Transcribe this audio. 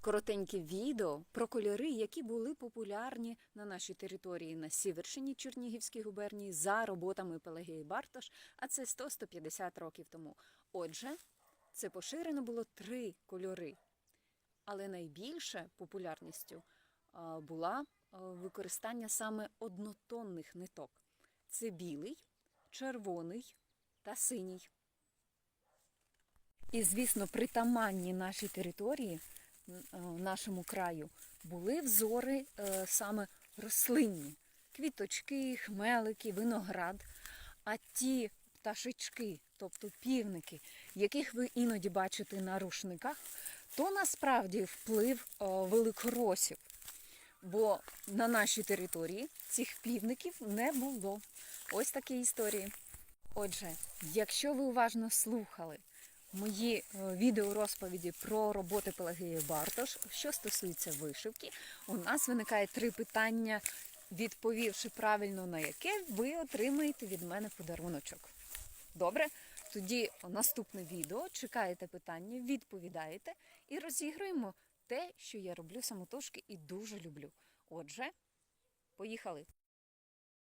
коротеньке відео про кольори, які були популярні на нашій території на Сіверщині Чернігівській губернії за роботами Пелагії Бартош, а це 100-150 років тому. Отже, це поширено було три кольори. Але найбільше популярністю була використання саме однотонних ниток. Це білий, червоний та синій. І, звісно, притаманні нашій території, е, нашому краю, були взори е, саме рослинні. Квіточки, хмелики, виноград. А ті пташечки, тобто півники, яких ви іноді бачите на рушниках, то насправді вплив е, великоросів. Бо на нашій території цих півників не було. Ось такі історії. Отже, якщо ви уважно слухали мої е, відеорозповіді про роботи Пелагії Бартош, що стосується вишивки, у нас виникає три питання, відповівши правильно на яке, ви отримаєте від мене подаруночок. Добре? Тоді наступне відео, чекаєте питання, відповідаєте і розіграємо те, що я роблю самотужки і дуже люблю. Отже, поїхали!